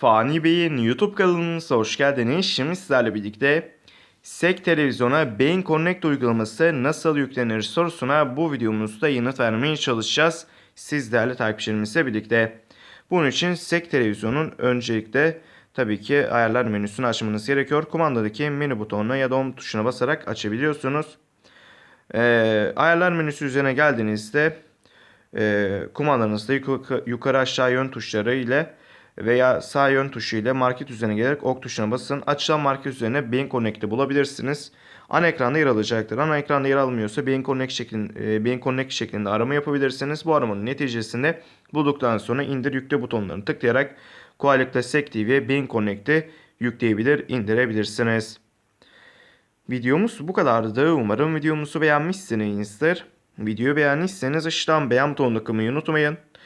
Fani Bey'in YouTube kanalımıza hoş geldiniz. Şimdi sizlerle birlikte SEK Televizyon'a Beyin Connect uygulaması nasıl yüklenir sorusuna bu videomuzda yanıt vermeye çalışacağız. Siz değerli takipçilerimizle birlikte. Bunun için SEK Televizyon'un öncelikle tabii ki ayarlar menüsünü açmanız gerekiyor. Kumandadaki menü butonuna ya da home tuşuna basarak açabiliyorsunuz. Ee, ayarlar menüsü üzerine geldiğinizde e, kumandanızda yukarı aşağı yön tuşları ile veya sağ yön tuşu ile market üzerine gelerek ok tuşuna basın. Açılan market üzerine Beyin Connect'i bulabilirsiniz. Ana ekranda yer alacaktır. Ana ekranda yer almıyorsa Beyin Connect şeklinde, Beyin Connect şeklinde arama yapabilirsiniz. Bu aramanın neticesinde bulduktan sonra indir yükle butonlarını tıklayarak kolaylıkla SEC TV'ye Beyin Connect'i yükleyebilir, indirebilirsiniz. Videomuz bu kadardı. Umarım videomuzu beğenmişsinizdir. Videoyu beğendiyseniz aşağıdan beğen butonuna tıklamayı unutmayın.